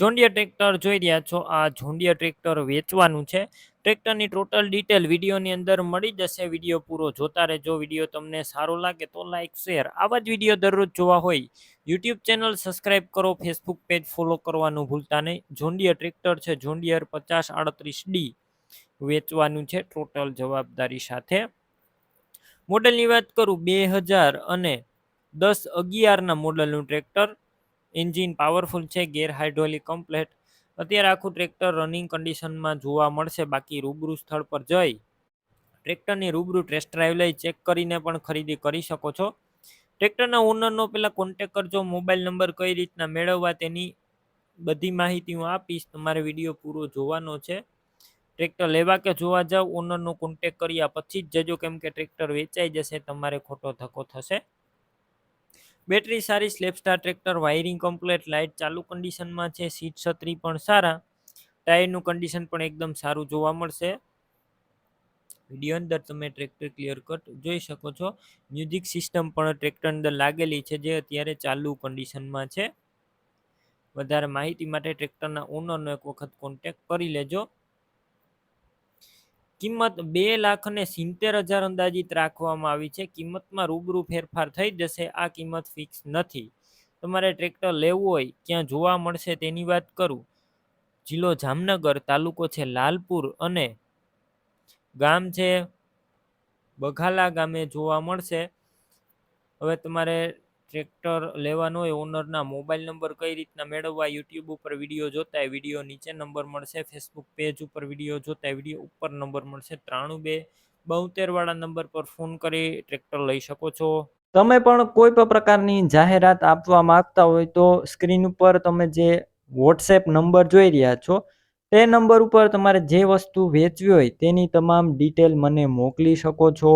John Deere tractor જોઈ રહ્યા છો. આ જોન્ડિયર ટ્રેક્ટર વેચવાનું છે. ટ્રેક્ટરની ટોટલ ડિટેલ વિડીયોની અંદર મળી જશે. વીડિયો પૂરો જોતા રહેજો. વીડિયો તમને સારો લાગે તો લાઇક શેર, આવા જ વીડિયો દરરોજ જોવા હોય, યુટ્યુબ ચેનલ સબસ્ક્રાઇબ કરો, ફેસબુક પેજ ફોલો કરવાનું ભૂલતા નહીં. જોન્ડિયર ટ્રેક્ટર છે. જોન્ડિયર પચાસ આડત્રીસ ડી વેચવાનું છે ટોટલ જવાબદારી સાથે. મોડલની વાત કરું, બે હજાર અને દસ અગિયારના મોડલનું ટ્રેક્ટર. એન્જિન પાવરફુલ છે ગેર હાઇડ્રોલિક કમ્પ્લેટ અત્યારે આખું ટ્રેક્ટર રનિંગ કન્ડિશનમાં જોવા મળશે, બાકી રૂબરૂ સ્થળ પર જઈ ટ્રેક્ટરની રૂબરૂ ટેસ્ટ ડ્રાઈવ લઈ ચેક કરીને પણ ખરીદી કરી શકો છો. ટ્રેક્ટરના ઓનરનો પહેલાં કોન્ટેક કરજો મોબાઈલ નંબર કઈ રીતના મેળવવા તેની બધી માહિતી હું આપીશ, તમારે વીડિયો પૂરો જોવાનો છે. ટ્રેક્ટર લેવા કે જોવા જાવ ઓનરનો કોન્ટેક કર્યા પછી જ જજો, કેમ કે ટ્રેક્ટર વેચાઈ જશે, તમારે ખોટો ધક્કો થશે. બેટરી સારી, સ્લેપસ્ટાર ટ્રેક્ટર, વાયરિંગ કમ્પ્લેટ, લાઇટ ચાલુ કન્ડિશનમાં છે, સીટ છત્રી પણ સારા. ટાયરનું કન્ડિશન પણ એકદમ સારું જોવા મળશે. વીડિયો અંદર તમે ટ્રેક્ટર ક્લિયર કટ જોઈ શકો છો. મ્યુઝિક સિસ્ટમ પણ ટ્રેક્ટર અંદર લાગેલી છે, જે અત્યારે ચાલુ કન્ડિશનમાં છે. વધારે માહિતી માટે ટ્રેક્ટરના ઓનરનો એક વખત કોન્ટેક કરી લેજો. કિંમત બે લાખ અને સિત્તેર હજાર અંદાજિત રાખવામાં આવી છે. કિંમતમાં રૂબરૂ ફેરફાર થઈ જશે. આ કિંમત ફિક્સ નથી. તમારે ટ્રેક્ટર લેવું હોય, ક્યાં જોવા મળશે તેની વાત કરું. જિલ્લો જામનગર તાલુકો છે લાલપુર અને ગામ છે બઘાલા ગામે જોવા મળશે. હવે તમારે ટ્રેક્ટર લેવાનો હોય, ઓનરના મોબાઈલ નંબર કઈ રીતના મેળવવા, યુટ્યુબ ઉપર વીડિયો જોતા વીડિયો નીચે નંબર મળશે, ફેસબુક પેજ ઉપર વીડિયો જોતા વીડિયો ઉપર નંબર મળશે ત્રાણું બે વાળા નંબર પર ફોન કરી ટ્રેક્ટર લઈ શકો છો. તમે પણ કોઈ પણ પ્રકારની જાહેરાત આપવા માંગતા હોય તો સ્ક્રીન ઉપર તમે જે વોટ્સએપ નંબર જોઈ રહ્યા છો, તે નંબર ઉપર તમારે જે વસ્તુ વેચવી હોય તેની તમામ ડિટેલ મને મોકલી શકો છો.